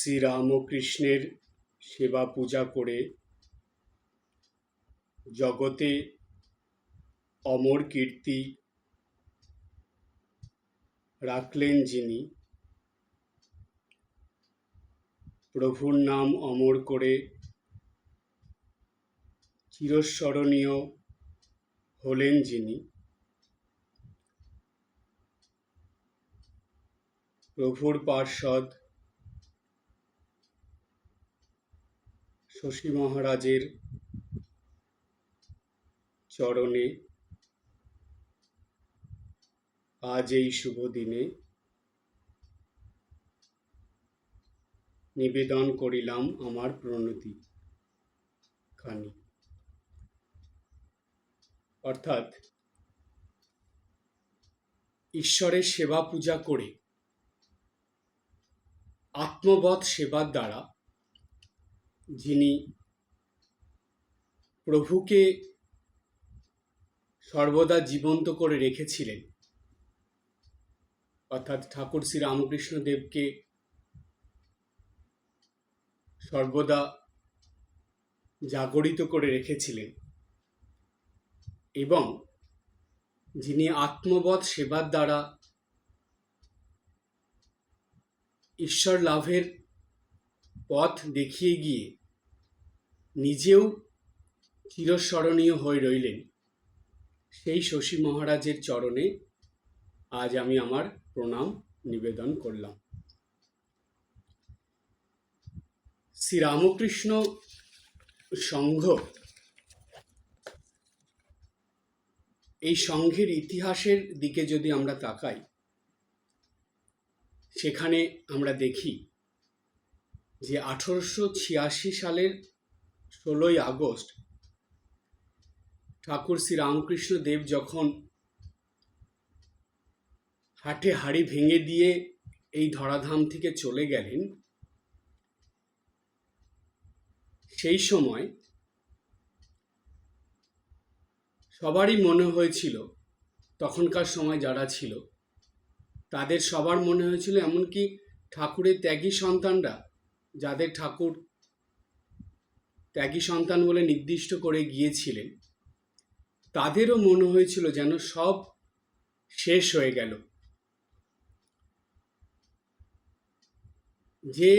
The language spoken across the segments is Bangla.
শ্রীরামকৃষ্ণের সেবা পূজা করে জগতে অমর কীর্তি রাখলেন যিনি। প্রভুর নাম অমর করে চিরস্মরণীয় হলেন যিনি। প্রভুর পার্ষদ শশী মহারাজের চরণে আজ এই শুভ দিনে নিবেদন করিলাম আমার প্রণতি খানি অর্থাৎ ঈশ্বরের সেবা পূজা করে আত্মবধ সেবার দ্বারা যিনি প্রভুকে সর্বদা জীবন্ত করে রেখেছিলেন, অর্থাৎ ঠাকুর শ্রী রামকৃষ্ণ দেবকে সর্বদা জাগরিত করে রেখেছিলেন এবং যিনি আত্মবৎ সেবার দ্বারা ঈশ্বর লাভের পথ দেখিয়ে গিয়ে নিজেও চিরস্মরণীয় হয়ে রইলেন। সেই শশী মহারাজের চরণে আজ আমি আমার প্রণাম নিবেদন করলাম। শ্রীরামকৃষ্ণ সংঘ এই সংঘের ইতিহাসের দিকে যদি আমরা তাকাই, সেখানে আমরা দেখি যে আঠেরোশো ছিয়াশি সালের ষোলোই আগস্ট ঠাকুর শ্রী রামকৃষ্ণ দেব যখন হাটে হাড়ি ভেঙে দিয়ে এই ধরাধাম থেকে চলে গেলেন, সেই সময় সবারই মনে হয়েছিল, তখনকার সময় যারা ছিল, তাদের সবার মনে হয়েছিল এমনকি ঠাকুরের ত্যাগী সন্তানরা, যাদের ঠাকুর ত্যাগী সন্তান বলে নির্দিষ্ট করে গিয়েছিলেন। তাদেরও মনে হয়েছিল যেন সব শেষ হয়ে গেল। যে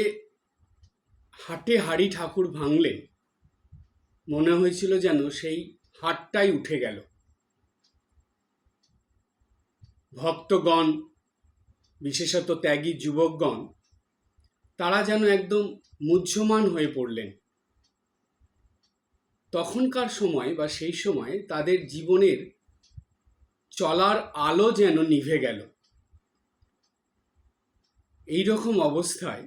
হাটে হাড়ি ঠাকুর ভাঙলেন, মনে হয়েছিল যেন সেই হাটটাই উঠে গেল। ভক্তগণ, বিশেষত ত্যাগী যুবকগণ, তারা যেন একদম মুহ্যমান হয়ে পড়লেন। তখনকার সময় বা সেই সময় তাদের জীবনের চলার আলো যেন নিভে গেল। এই রকম অবস্থায়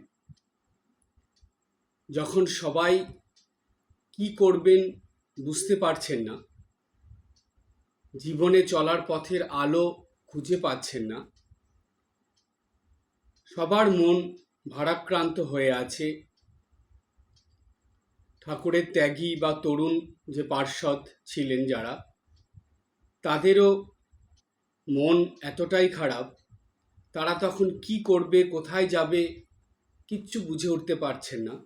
যখন সবাই কি করবেন বুঝতে পারছেন না, জীবনে চলার পথের আলো খুঁজে পাচ্ছেন না, সবার মন ভারাক্রান্ত হয়ে আছে। ঠাকুরের ত্যাগী বা তরুণ যে পার্ষদ ছিলেন যারা, তাদেরও মন এতটাই খারাপ, তারা তখন কি করবে, কোথায় যাবে, কিচ্ছু বুঝে উঠতে পারছেন না।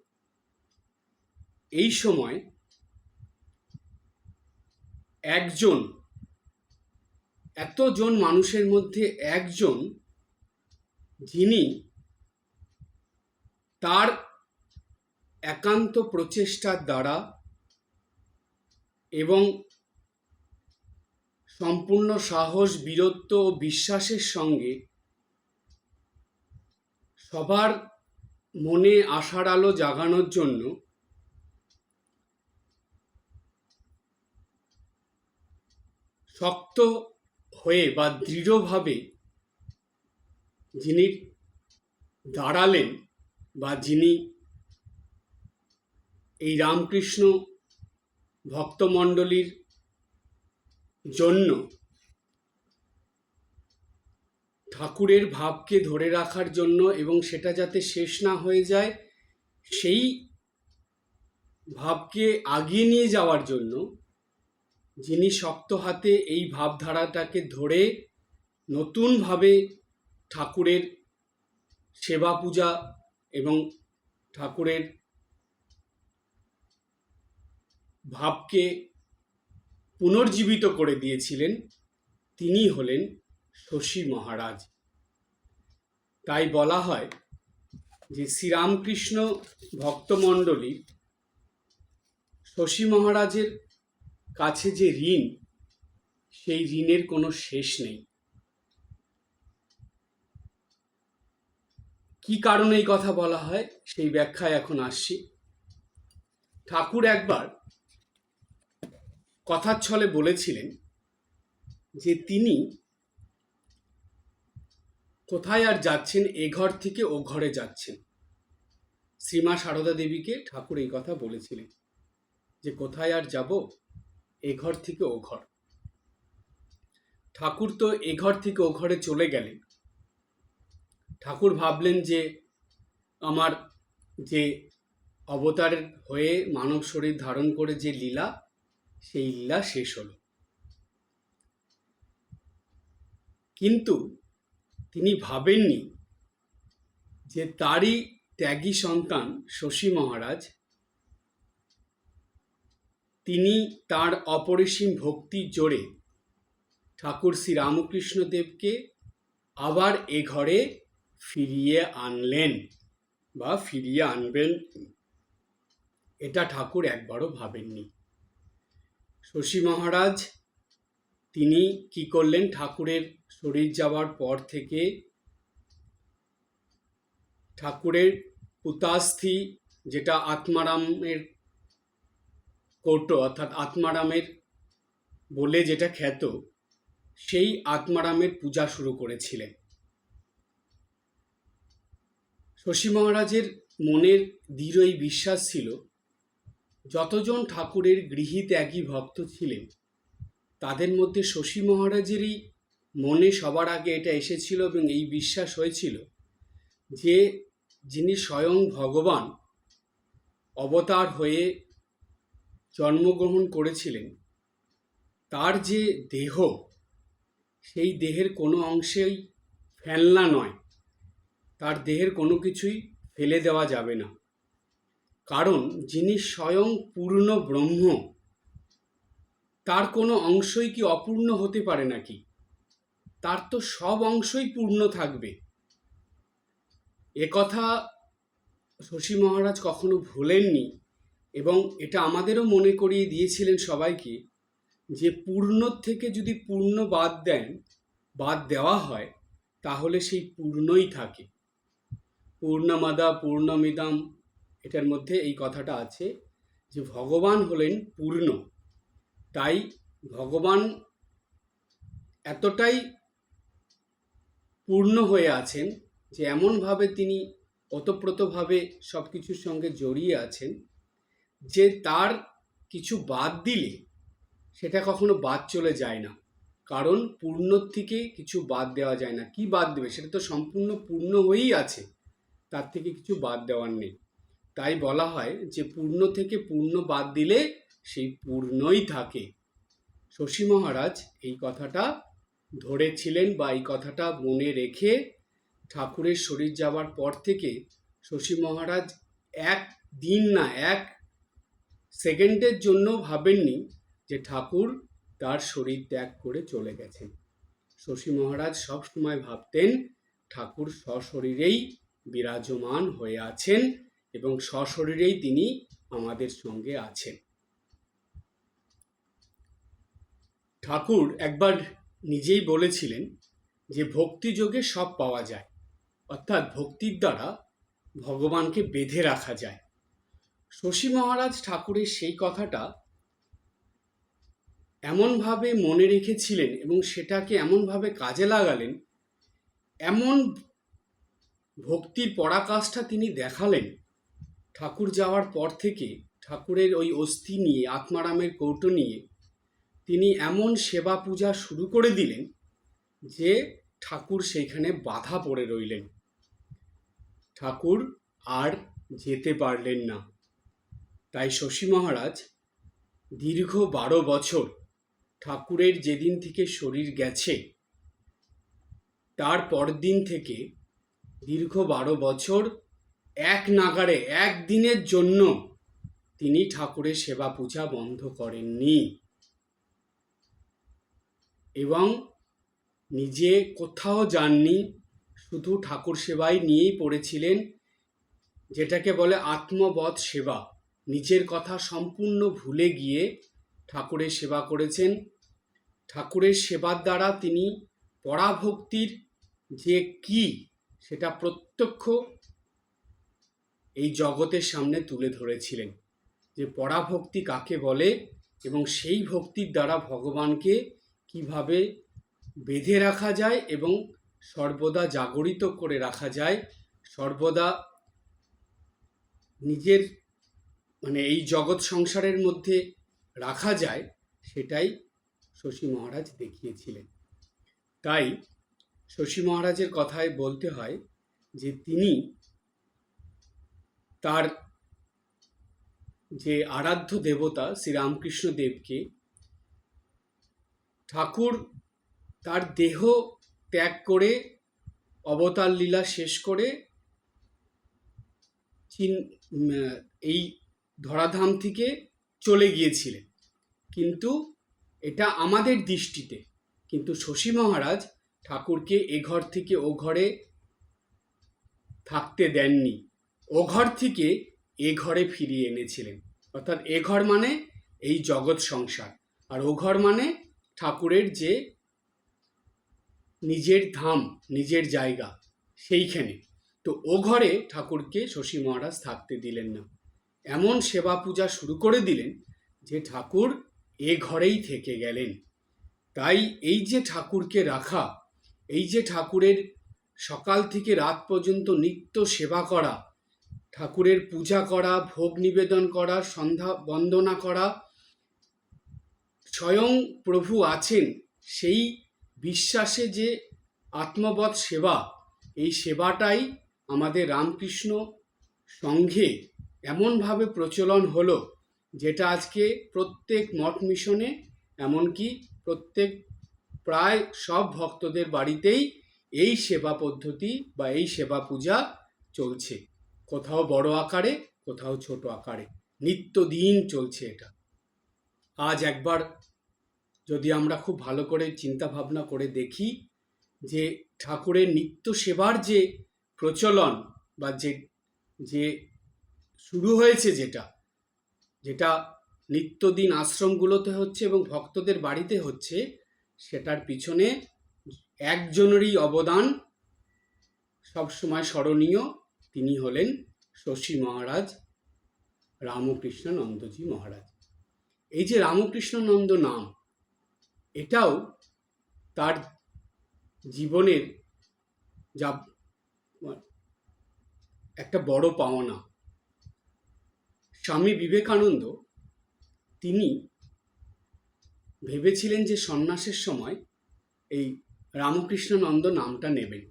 এই সময় একজন, এতজন মানুষের মধ্যে একজন, যিনি তার একান্ত প্রচেষ্টার দ্বারা এবং সম্পূর্ণ সাহস, বীরত্ব ও বিশ্বাসের সঙ্গে সবার মনে আশার আলো জাগানোর জন্য শক্ত হয়ে বা দৃঢ়ভাবে যিনি দাঁড়ালেন বা যিনি এই রামকৃষ্ণ ভক্তমণ্ডলীর জন্য ঠাকুরের ভাবকে ধরে রাখার জন্য এবং সেটা যাতে শেষ না হয়ে যায়, সেই ভাবকে আগিয়ে নিয়ে যাওয়ার জন্য যিনি শক্ত হাতে এই ভাবধারাটাকে ধরে নতুনভাবে ঠাকুরের সেবা পূজা এবং ঠাকুরের ভাবকে পুনর্জীবিত করে দিয়েছিলেন তিনি হলেন শশী মহারাজ। তাই বলা হয় যে শ্রীরামকৃষ্ণ ভক্তমণ্ডলী শশী মহারাজের কাছে যে ঋণ, সেই ঋণের কোনো শেষ নেই। কি কারণে এই কথা বলা হয়? সেই ব্যাখ্যায় এখন আসছি। ঠাকুর একবার কথার ছলে বলেছিলেন যে তিনি কোথায় আর যাচ্ছেন, এ ঘর থেকে ও ঘরে যাচ্ছেন। শ্রীমা সারদা দেবীকে ঠাকুর এই কথা বলেছিলেন যে কোথায় আর যাব, এ ঘর থেকে ও ঘর। ঠাকুর তো এ ঘর থেকে ও ঘরে চলে গেলেন। ঠাকুর ভাবলেন যে আমার যে অবতার হয়ে মানব শরীর ধারণ করে যে লীলা সেই লীলা শেষ হল। কিন্তু তিনি ভাবেননি যে তারই ত্যাগী সন্তান শশী মহারাজ, তিনি তার অপরিসীম ভক্তির জোরে ঠাকুর শ্রী রামকৃষ্ণ দেবকে আবার এ ঘরে ফিরিয়ে আনলেন বা ফিরিয়ে আনবেন। এটা ঠাকুর একবারও ভাবেননি। শশী মহারাজ, তিনি কি করলেন? ঠাকুরের শরীর যাওয়ার পর থেকে ঠাকুরের পুতাস্থি, যেটা আত্মারামের কৌটো, অর্থাৎ আত্মারামের বলে যেটা খ্যাত, সেই আত্মারামের পূজা শুরু করেছিলেন। শশী মহারাজের মনের দৃঢ় এই বিশ্বাস ছিল যতজন ঠাকুরের গৃহী ত্যাগী ভক্ত ছিলেন, তাদের মধ্যে শশী মহারাজেরই মনে সবার আগে এটা এসেছিল এবং এই বিশ্বাস হয়েছিল যে যিনি স্বয়ং ভগবান অবতার হয়ে জন্মগ্রহণ করেছিলেন, তার যে দেহ, সেই দেহের কোনো অংশেই ফেলনা নয়, তার দেহের কোনো কিছুই ফেলে দেওয়া যাবে না। কারণ যিনি স্বয়ং পূর্ণ ব্রহ্ম, তার কোনো অংশই কি অপূর্ণ হতে পারে নাকি? তার তো সব অংশই পূর্ণ থাকবে। কথা শশী মহারাজ কখনো ভুলেননি এবং এটা আমাদেরও মনে করিয়ে দিয়েছিলেন সবাইকে যে পূর্ণ থেকে যদি পূর্ণ বাদ দেন, বাদ দেওয়া হয়, তাহলে সেই পূর্ণই থাকে। পূর্ণমাদা পূর্ণমিদাম এটার মধ্যে এই কথাটা আছে যে ভগবান হলেন পূর্ণ। তাই ভগবান এতটাই পূর্ণ হয়ে আছেন যে এমনভাবে তিনি ওতপ্রোতভাবে সব কিছুর সঙ্গে জড়িয়ে আছেন যে তার কিছু বাদ দিলে সেটা কখনো বাদ চলে যায় না। কারণ পূর্ণ থেকে কিছু বাদ দেওয়া যায় না। কি বাদ দেবে? সেটা তো সম্পূর্ণ পূর্ণ হয়েই আছে। তার থেকে কিছু বাদ দেওয়ার নেই। তাই বলা হয় যে পূর্ণ থেকে পূর্ণ বাদ দিলে সেই পূর্ণই থাকে। শশী মহারাজ এই কথাটা ধরেছিলেন বা এই কথাটা মনে রেখে ঠাকুরের শরীর যাওয়ার পর থেকে শশী মহারাজ এক দিন না, এক সেকেন্ডের জন্য ভাবেননি যে ঠাকুর তার শরীর ত্যাগ করে চলে গেছেন শশী মহারাজ সবসময় ভাবতেন ঠাকুর সশরীরেই বিরাজমান হয়ে আছেন এবং সশরীরেই তিনি আমাদের সঙ্গে আছেন। ঠাকুর একবার নিজেই বলেছিলেন যে ভক্তিযোগে সব পাওয়া যায়, অর্থাৎ ভক্তির দ্বারা ভগবানকে বেঁধে রাখা যায়। শশী মহারাজ ঠাকুরের সেই কথাটা এমনভাবে মনে রেখেছিলেন এবং সেটাকে এমনভাবে কাজে লাগালেন, এমন ভক্তির পরাকাষ্ঠা তিনি দেখালেন ঠাকুর যাওয়ার পর থেকে ঠাকুরের ওই অস্থি নিয়ে, আত্মারামের কৌটো নিয়ে তিনি এমন সেবা পূজা শুরু করে দিলেন যে ঠাকুর সেইখানে বাধা পড়ে রইলেন। ঠাকুর আর যেতে পারলেন না। তাই শশী মহারাজ দীর্ঘ বারো বছর ঠাকুরের যেদিন থেকে শরীর গেছে, তার পরদিন থেকে দীর্ঘ বারো বছর এক নাগারে একদিনের জন্য তিনি ঠাকুরের সেবা পূজা বন্ধ করেননি। এবং নিজে কোথাও যাননি, শুধু ঠাকুর সেবাই নিয়েই পড়েছিলেন, যেটাকে বলে আত্মবধ সেবা। নিজের কথা সম্পূর্ণ ভুলে গিয়ে ঠাকুরের সেবা করেছেন। ঠাকুরের সেবার দ্বারা তিনি পরাভক্তির যে কি, সেটা প্রত্যক্ষ এই জগতের সামনে তুলে ধরেছিলেন যে পরাভক্তি কাকে বলে এবং সেই ভক্তির দ্বারা ভগবানকে কীভাবে বেঁধে রাখা যায় এবং সর্বদা জাগরিত করে রাখা যায়, সর্বদা নিজের মানে এই জগৎ সংসারের মধ্যে রাখা যায়, সেটাই শশী মহারাজ দেখিয়েছিলেন। তাই শশী মহারাজের কথায় বলতে হয় যে তিনি তার যে আরাধ্য দেবতা শ্রীরামকৃষ্ণ দেবকে, ঠাকুর তার দেহ ত্যাগ করে, অবতার লীলা শেষ করে, চীন এই ধরাধাম থেকে চলে গিয়েছিলেন। কিন্তু এটা আমাদের দৃষ্টিতে, কিন্তু শশী মহারাজ ঠাকুরকে এ ঘর থেকে ও ঘরে থাকতে দেননি। ও ঘর থেকে এ ঘরে ফিরিয়ে এনেছিলেন। অর্থাৎ এ ঘর মানে এই জগৎ সংসার। আর ও ঘর মানে ঠাকুরের যে নিজের ধাম, নিজের জায়গা, সেইখানে। তো ও ঘরে ঠাকুরকে শশী মহারাজ থাকতে দিলেন না। এমন সেবা পূজা শুরু করে দিলেন যে ঠাকুর এ ঘরেই থেকে গেলেন। তাই এই যে ঠাকুরকে রাখা, এই যে ঠাকুরের সকাল থেকে রাত পর্যন্ত নিত্য সেবা করা ঠাকুরের পূজা করা, ভোগ নিবেদন করা, সন্ধ্যা বন্দনা করা। স্বয়ং প্রভু আছেন, সেই বিশ্বাসে যে আত্মবৎ সেবা, এই সেবাটাই আমাদের রামকৃষ্ণ সঙ্ঘে এমনভাবে প্রচলন হলো, যেটা আজকে প্রত্যেক মঠ মিশনে, এমনকি প্রত্যেক প্রায় সব ভক্তদের বাড়িতেই এই সেবা পদ্ধতি বা এই সেবা পূজা চলছে। কোথাও বড় আকারে, কোথাও ছোট আকারে। নিত্যদিন চলছে এটা। আজ একবার যদি আমরা খুব ভালো করে চিন্তা ভাবনা করে দেখি যে ঠাকুরের নিত্য সেবার যে প্রচলন বা যে যে শুরু হয়েছে যেটা যেটা নিত্যদিন আশ্রমগুলোতে হচ্ছে এবং ভক্তদের বাড়িতে হচ্ছে, সেটার পিছনে একজনেরই অবদান সবসময় স্মরণীয় তিনি হলেন শশী মহারাজ, রামকৃষ্ণ নন্দজি মহারাজ। এই যে রামকৃষ্ণানন্দ নাম, এটাও তার জীবনের যা একটা বড় পাওনা। স্বামী বিবেকানন্দ তিনি ভেবেছিলেন যে সন্ন্যাসের সময় এই রামকৃষ্ণানন্দ নামটা নেবেন।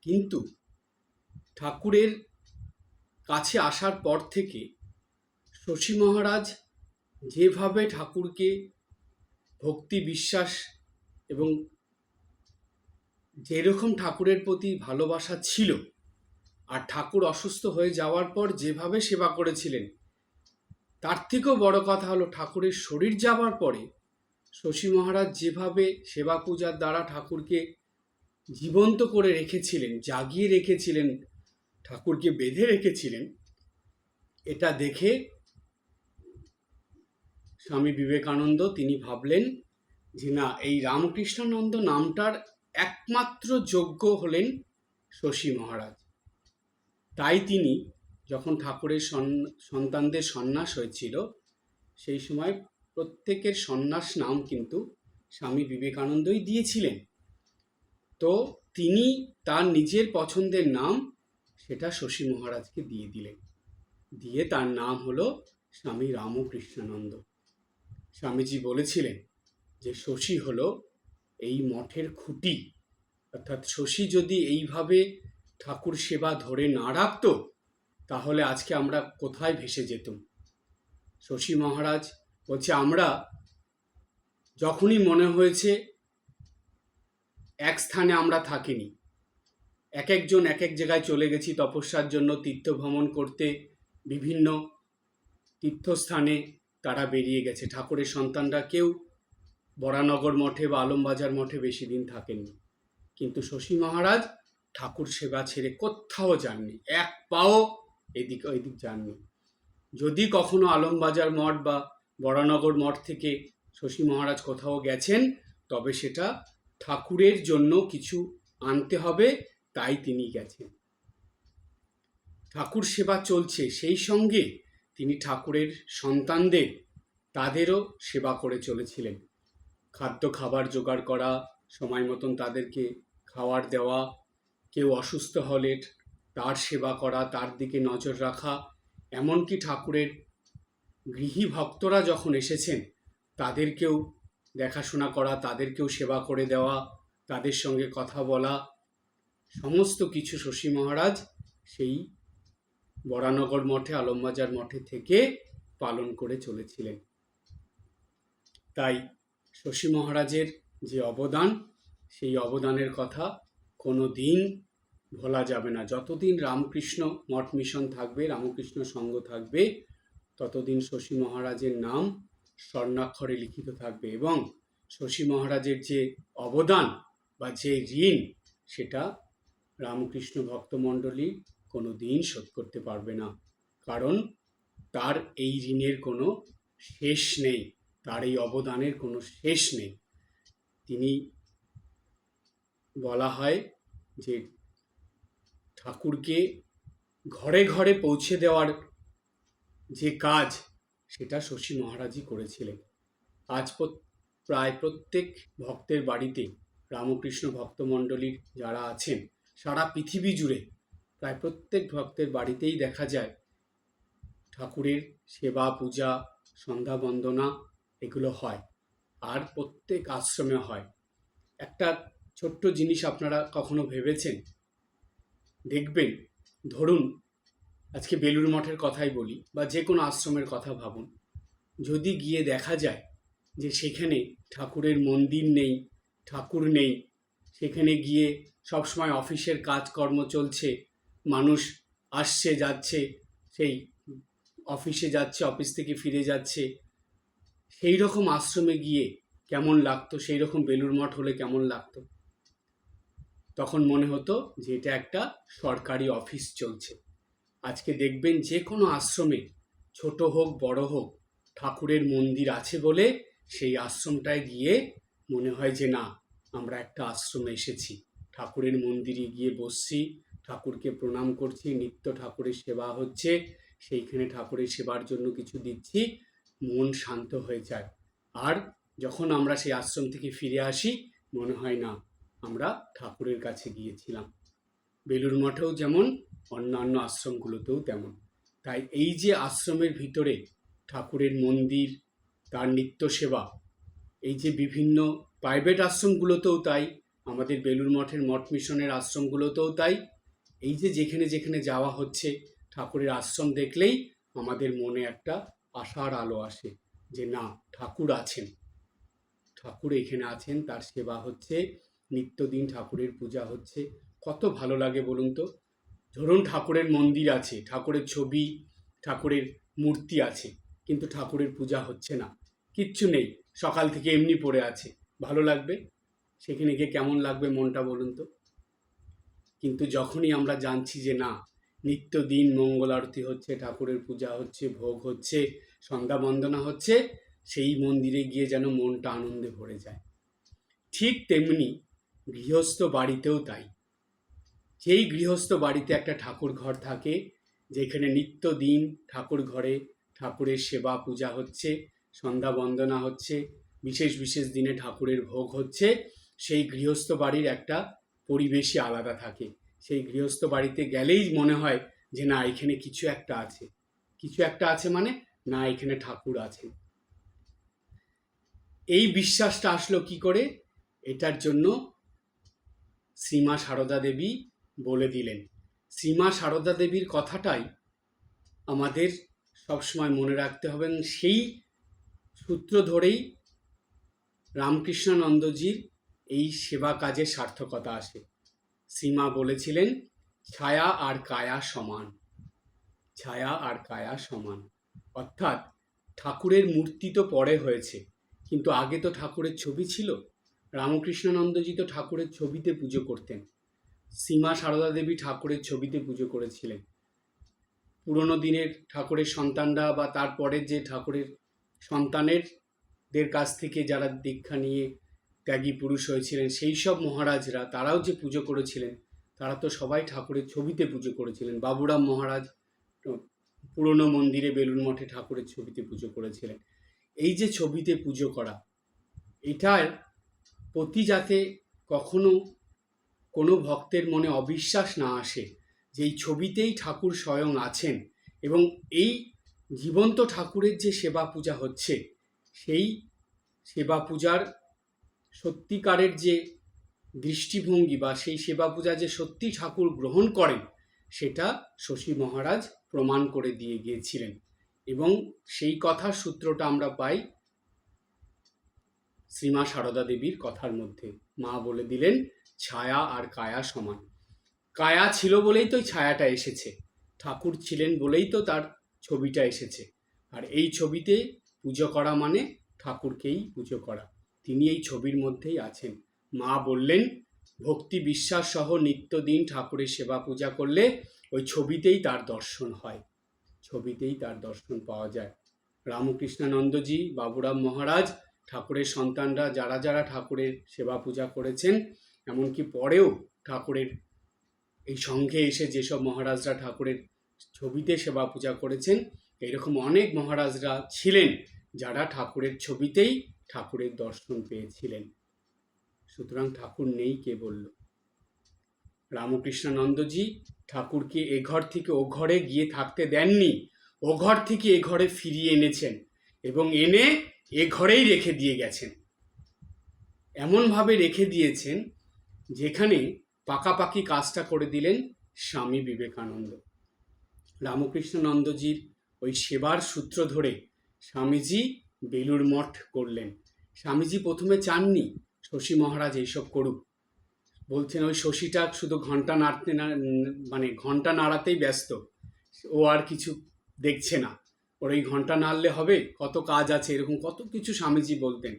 কিন্তু ঠাকুরের কাছে আসার পর থেকে শশী মহারাজ যেভাবে ঠাকুরকে ভক্তি, বিশ্বাস এবং যেরকম ঠাকুরের প্রতি ভালোবাসা ছিল আর ঠাকুর অসুস্থ হয়ে যাওয়ার পর যেভাবে সেবা করেছিলেন, তার থেকেও বড় কথা হলো ঠাকুরের শরীর যাওয়ার পরে শশী মহারাজ যেভাবে সেবা পূজার দ্বারা ঠাকুরকে জীবন্ত করে রেখেছিলেন, জাগিয়ে রেখেছিলেন ঠাকুরকে বেঁধে রেখেছিলেন, এটা দেখে স্বামী বিবেকানন্দ তিনি ভাবলেন যে না, এই রামকৃষ্ণানন্দ নামটার একমাত্র যোগ্য হলেন শশী মহারাজ। তাই তিনি যখন ঠাকুরের সন- সন্তানদের সন্ন্যাস হয়েছিল, সেই সময় প্রত্যেকের সন্ন্যাস নাম কিন্তু স্বামী বিবেকানন্দই দিয়েছিলেন। তো তিনি তার নিজের পছন্দের নাম সেটা শশী মহারাজকে দিয়ে দিলেন। দিয়ে তার নাম হলো স্বামী রামকৃষ্ণানন্দ। স্বামীজি বলেছিলেন যে, শশী হলো এই মঠের খুঁটি। অর্থাৎ শশী যদি এইভাবে ঠাকুর সেবা ধরে না রাখতো, তাহলে আজকে আমরা কোথায় ভেসে যেতুম? শশী মহারাজ বলছে, আমরা যখনই মনে হয়েছে এক স্থানে আমরা থাকিনি এক একজন এক এক জায়গায় চলে গেছি তপস্যার জন্য, তীর্থ ভ্রমণ করতে। বিভিন্ন তীর্থস্থানে তারা বেরিয়ে গেছে। ঠাকুরের সন্তানরা কেউ বরানগর মঠে বা আলমবাজার মঠে বেশি দিন থাকেননি। কিন্তু শশী মহারাজ ঠাকুর সেবা ছেড়ে কোথাও যাননি। এক পাও এদিক ওইদিক যাননি। যদি কখনো আলমবাজার মঠ বা বরানগর মঠ থেকে শশী মহারাজ কোথাও গেছেন, তবে সেটা ঠাকুরের জন্য কিছু আনতে হবে। তাই তিনি গেছেন। ঠাকুর সেবা চলছে, সেই সঙ্গে তিনি ঠাকুরের সন্তানদের তাদেরও সেবা করে চলেছিলেন। খাদ্য খাবার জোগাড় করা, সময় মতন তাদেরকে খাওয়ার দেওয়া, কেউ অসুস্থ হলে তার সেবা করা, তার দিকে নজর রাখা, এমনকি ঠাকুরের গৃহী ভক্তরা যখন এসেছেন, তাদেরকেও দেখাশোনা করা, তাদেরকেও সেবা করে দেওয়া, তাদের সঙ্গে কথা বলা সমস্ত কিছু শশী মহারাজ সেই বরানগর মঠে, আলমবাজার মঠে থেকে পালন করে চলেছিলেন। তাই শশী মহারাজের যে অবদান, সেই অবদানের কথা কোনো দিন ভোলা যাবে না। যতদিন রামকৃষ্ণ মঠ মিশন থাকবে, রামকৃষ্ণ সঙ্গ থাকবে, ততদিন শশী মহারাজের নাম স্বর্ণাক্ষরে লিখিত থাকবে এবং শশী মহারাজের যে অবদান বা যে ঋণ, সেটা রামকৃষ্ণ ভক্তমণ্ডলী কোনো দিন শোধ করতে পারবে না। কারণ তার এই ঋণের কোনো শেষ নেই, তার এই অবদানের কোনো শেষ নেই। তিনি বলা হয় যে ঠাকুরকে ঘরে ঘরে পৌঁছে দেওয়ার যে কাজ, সেটা শশী মহারাজই করেছিলেন। আজ প্র- প্রায় প্রত্যেক ভক্তের বাড়িতে রামকৃষ্ণ ভক্তমণ্ডলীর যারা আছেন সারা পৃথিবী জুড়ে প্রায় প্রত্যেক ভক্তের বাড়িতেই দেখা যায় ঠাকুরের সেবা, পূজা, সন্ধ্যা বন্দনা এগুলো হয় আর প্রত্যেক আশ্রমে হয়। একটা ছোট্ট জিনিস আপনারা কখনো ভেবেছেন? দেখবেন, ধরুন, আজকে বেলুর মঠের কথাই বলি বা যে কোনো আশ্রমের কথা ভাবুন। যদি গিয়ে দেখা যায় যে সেখানে ঠাকুরের মন্দির নেই, ঠাকুর নেই, সেখানে গিয়ে সবসময় অফিসের কাজকর্ম চলছে, মানুষ আসছে, যাচ্ছে, সেই অফিসে যাচ্ছে, অফিস থেকে ফিরে যাচ্ছে। সেই রকম আশ্রমে গিয়ে কেমন লাগতো সেই রকম বেলুর মঠ হলে কেমন লাগতো? তখন মনে হতো যে এটা একটা সরকারি অফিস চলছে। আজকে দেখবেন যে কোনো আশ্রমে ছোট হোক, বড় হোক, ঠাকুরের মন্দির আছে বলে সেই আশ্রমটায় গিয়ে মনে হয় যে না, আমরা একটা আশ্রমে এসেছি। ঠাকুরের মন্দিরে গিয়ে বসছি, ঠাকুরকে প্রণাম করছি, নিত্য ঠাকুরের সেবা হচ্ছে, সেইখানে ঠাকুরের সেবার জন্য কিছু দিচ্ছি, মন শান্ত হয়ে যায়। আর যখন আমরা সেই আশ্রম থেকে ফিরে আসি, মনে হয় না, আমরা ঠাকুরের কাছে গিয়েছিলাম। বেলুর মঠেও যেমন, অন্যান্য আশ্রমগুলোতেও তেমন। তাই এই যে আশ্রমের ভিতরে ঠাকুরের মন্দির, তার নিত্য সেবা, এই যে বিভিন্ন প্রাইভেট আশ্রমগুলোতেও তাই আমাদের বেলুর মঠের মঠ মিশনের আশ্রমগুলোতেও তাই। এই যে যেখানে যেখানে যাওয়া হচ্ছে, ঠাকুরের আশ্রম দেখলেই আমাদের মনে একটা আশার আলো আসে যে না, ঠাকুর আছেন। ঠাকুর এখানে আছেন, তার সেবা হচ্ছে, নিত্যদিন ঠাকুরের পূজা হচ্ছে। কত ভালো লাগে বলুন তো। ধরুন ঠাকুরের মন্দির আছে, ঠাকুরের ছবি, ঠাকুরের মূর্তি আছে, কিন্তু ঠাকুরের পূজা হচ্ছে না। কিচ্ছু নেই, সকাল থেকে এমনি পড়ে আছে। ভালো লাগবে? সেখানে গিয়ে কেমন লাগবে মনটা বলুন তো? কিন্তু যখনই আমরা জানছি যে না, নিত্য দিন মঙ্গল আরতি হচ্ছে, ঠাকুরের পূজা হচ্ছে, ভোগ হচ্ছে, সন্ধ্যা বন্দনা হচ্ছে, সেই মন্দিরে গিয়ে যেন মনটা আনন্দে ভরে যায়। ঠিক তেমনি গৃহস্থ বাড়িতেও তাই। যেই গৃহস্থ বাড়িতে একটা ঠাকুর ঘর থাকে, যেখানে নিত্যদিন ঠাকুর ঘরে ঠাকুরের সেবা পূজা হচ্ছে, সন্ধ্যা বন্দনা হচ্ছে, বিশেষ বিশেষ দিনে ঠাকুরের ভোগ হচ্ছে সেই গৃহস্থ বাড়ির একটা পরিবেশই আলাদা থাকে। সেই গৃহস্থ বাড়িতে গেলেই মনে হয় যে, না, এখানে কিছু একটা আছে। কিছু একটা আছে মানে না, এখানে ঠাকুর আছে। এই বিশ্বাসটা আসলো কি করে? এটার জন্য শ্রীমা সারদা দেবী বলে দিলেন। শ্রীমা সারদা দেবীর কথাটাই আমাদের সবসময় মনে রাখতে হবে সেই সূত্র ধরেই রামকৃষ্ণানন্দজির এই সেবা কাজের সার্থকতা আসে। সীমা বলেছিলেন, ছায়া আর কায়া সমান। ছায়া আর কায়া সমান। অর্থাৎ ঠাকুরের মূর্তি তো পরে হয়েছে, কিন্তু আগে তো ঠাকুরের ছবি ছিল। রামকৃষ্ণানন্দজি তো ঠাকুরের ছবিতে পুজো করতেন। সীমা সারদা দেবী ঠাকুরের ছবিতে পুজো করেছিলেন। পুরনো দিনের ঠাকুরের সন্তানরা বা তারপরের যে ঠাকুরের সন্তানের দের কাছ থেকে যারা দীক্ষা নিয়ে ত্যাগী পুরুষ হয়েছিলেন, সেই সব মহারাজরা, তারাও যে পুজো করেছিলেন, তারা তো সবাই ঠাকুরের ছবিতে পুজো করেছিলেন। বাবুরাম মহারাজ পুরনো মন্দিরে বেলুন মঠে ঠাকুরের ছবিতে পুজো করেছিলেন। এই যে ছবিতে পুজো করা, এটার প্রতি যাতে কখনো কোনো ভক্তের মনে অবিশ্বাস না আসে যে এই ছবিতেই ঠাকুর স্বয়ং আছেন এবং এই জীবন্ত ঠাকুরের যে সেবা পূজা হচ্ছে, সেই সেবা পূজার সত্যিকারের যে দৃষ্টিভঙ্গি বা সেই সেবা পূজা যে সত্যি ঠাকুর গ্রহণ করেন, সেটা শশী মহারাজ প্রমাণ করে দিয়ে গিয়েছিলেন। এবং সেই কথার সূত্রটা আমরা পাই শ্রীমা সারদা দেবীর কথার মধ্যে। মা বলে দিলেন, ছায়া আর কায়া সমান। কায়া ছিল বলেই তো ছায়াটা এসেছে। ঠাকুর ছিলেন বলেই তো তার ছবিটা এসেছে। আর এই ছবিতে পুজো করা মানে ঠাকুরকেই পুজো করা। তিনি এই ছবির মধ্যেই আছেন। মা বললেন, ভক্তি বিশ্বাস সহ নিত্যদিন ঠাকুরের সেবা পূজা করলে ওই ছবিতেই তার দর্শন হয়। ছবিতেই তার দর্শন পাওয়া যায়। রামকৃষ্ণানন্দজি, বাবুরাম মহারাজ, ঠাকুরের সন্তানরা যারা যারা ঠাকুরের সেবা পূজা করেছেন, এমনকি পরেও ঠাকুরের এই সঙ্ঘে এসে যেসব মহারাজরা ঠাকুরের ছবিতে সেবা পূজা করেছেন, এরকম অনেক মহারাজরা ছিলেন যারা ঠাকুরের ছবিতেই ঠাকুরের দর্শন পেয়েছিলেন। সুতরাং ঠাকুর নেই, কে বলল? রামকৃষ্ণানন্দজি ঠাকুরকে এ ঘর থেকে ও ঘরে গিয়ে থাকতে দেননি। ও ঘর থেকে এ ঘরে ফিরিয়ে এনেছেন এবং এনে এ ঘরেই রেখে দিয়ে গেছেন। এমনভাবে রেখে দিয়েছেন যেখানে পাকাপাকি কাজটা করে দিলেন স্বামী বিবেকানন্দ। রামকৃষ্ণানন্দজির ওই সেবার সূত্র ধরে স্বামীজি বেলুর মঠ করলেন। স্বামীজি প্রথমে চাননি, শশী মহারাজ এইসব করুক। বলছেন, ওই শশীটা শুধু ঘণ্টা নাড়তে না মানে ঘণ্টা নাড়াতেই ব্যস্ত। ও আর কিছু দেখছে না। ওর ওই ঘণ্টা নাড়লে হবে, কত কাজ আছে, এরকম কত কিছু স্বামীজি বলতেন।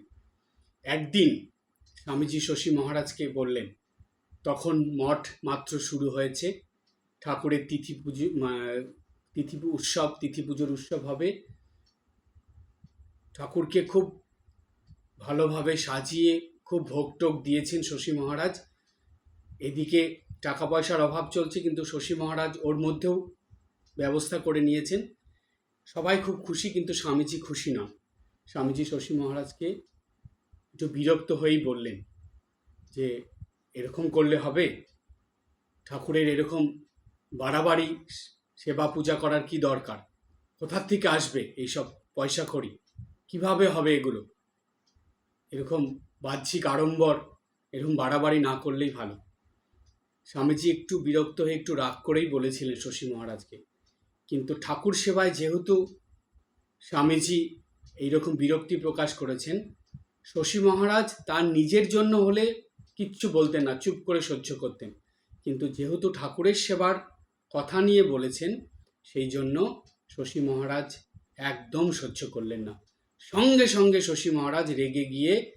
একদিন স্বামীজি শশী মহারাজকে বললেন, তখন মঠ মাত্র শুরু হয়েছে। ঠাকুরের তিথি পুজো তিথি উৎসব, তিথি পুজোর উৎসব হবে। ঠাকুরকে খুব ভালোভাবে সাজিয়ে খুব ভোগ টোক দিয়েছেন শশী মহারাজ। এদিকে টাকা পয়সার অভাব চলছে, কিন্তু শশী মহারাজ ওর মধ্যেও ব্যবস্থা করে নিয়েছেন। সবাই খুব খুশি, কিন্তু স্বামীজি খুশি নন। স্বামীজি শশী মহারাজকে একটু বিরক্ত হয়েই বললেন যে, এরকম করলে হবে? ঠাকুরের এরকম বাড়াবাড়ি, সেবা পূজা করার কি দরকার? কোথার থেকে আসবে এইসব পয়সা করি কীভাবে হবে এগুলো? এরকম বাহ্যিক আড়ম্বর এরকম বাড়াবাড়ি না করলেই ভালো। স্বামীজি একটু বিরক্ত হয়ে একটু রাগ করেই বলেছিলেন শশী মহারাজকে, কিন্তু ঠাকুর সেবায় যেহেতু স্বামীজি এইরকম বিরক্তি প্রকাশ করেছেন, শশী মহারাজ তার নিজের জন্য হলে কিচ্ছু বলতেন না, চুপ করে সহ্য করতেন। কিন্তু যেহেতু ঠাকুরের সেবার কথা নিয়ে বলেছেন, সেই জন্য শশী মহারাজ একদম সহ্য করলেন না। সঙ্গে সঙ্গে শশী মহারাজ রেগে গিয়ে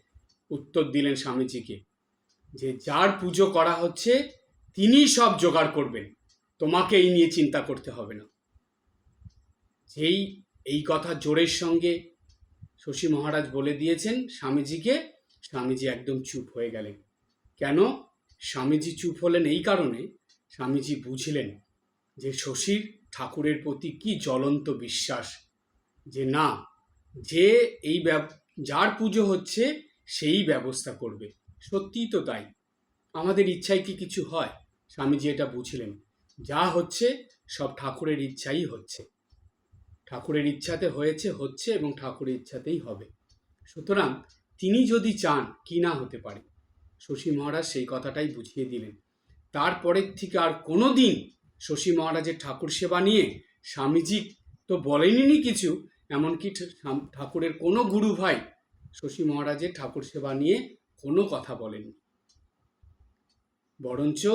উত্তর দিলেন স্বামীজিকে যে, যার পুজো করা হচ্ছে, তিনি সব জোগাড় করবেন। তোমাকে এই নিয়ে চিন্তা করতে হবে না। যেই, এই কথা জোরের সঙ্গে শশী মহারাজ বলে দিয়েছেন স্বামীজিকে, স্বামীজি একদম চুপ হয়ে গেলেন। কেন? স্বামীজি চুপ হলেন এই কারণে স্বামীজি বুঝলেন যে শশীর ঠাকুরের প্রতি কি জ্বলন্ত বিশ্বাস যে, না যে এই যার পুজো হচ্ছে সেই ব্যবস্থা করবে। সত্যিই তো তাই। আমাদের ইচ্ছায় কি কিছু হয়? স্বামীজি এটা বুঝলেন। যা হচ্ছে, সব ঠাকুরের ইচ্ছাই হচ্ছে। ঠাকুরের ইচ্ছাতে হয়েছে, হচ্ছে এবং ঠাকুরের ইচ্ছাতেই হবে। সুতরাং তিনি যদি চান, কি না হতে পারে? শশী মহারাজ সেই কথাটাই বুঝিয়ে দিলেন। তারপরের থেকে আর কোনো দিন শশী মহারাজের ঠাকুর সেবা নিয়ে স্বামীজি তো বলেনি কিছু এমনকি ঠাকুরের কোনো গুরু ভাই শশী মহারাজের ঠাকুর সেবা নিয়ে কোনো কথা বলেনি বরঞ্চ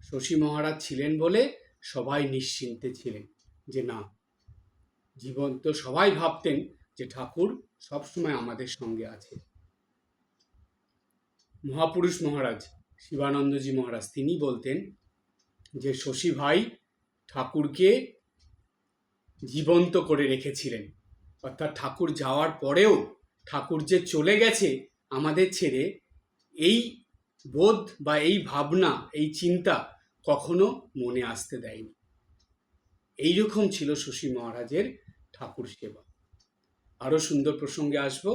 শশী মহারাজ ছিলেন বলে সবাই নিশ্চিন্তে ছিলেন যে না, জীবন তো সবাই ভাবতেন যে ঠাকুর সবসময় আমাদের সঙ্গে আছে। মহাপুরুষ মহারাজ শিবানন্দজি মহারাজ তিনি বলতেন যে শশী ভাই ঠাকুরকে জীবন্ত করে রেখেছিলেন। অর্থাৎ ঠাকুর যাওয়ার পরেও ঠাকুর যে চলে গেছে আমাদের ছেড়ে, এই বোধ বা এই ভাবনা, এই চিন্তা কখনো মনে আসতে দেয়নি। এইরকম ছিল শশী মহারাজের ঠাকুর সেবা। আরও সুন্দর প্রসঙ্গে আসব।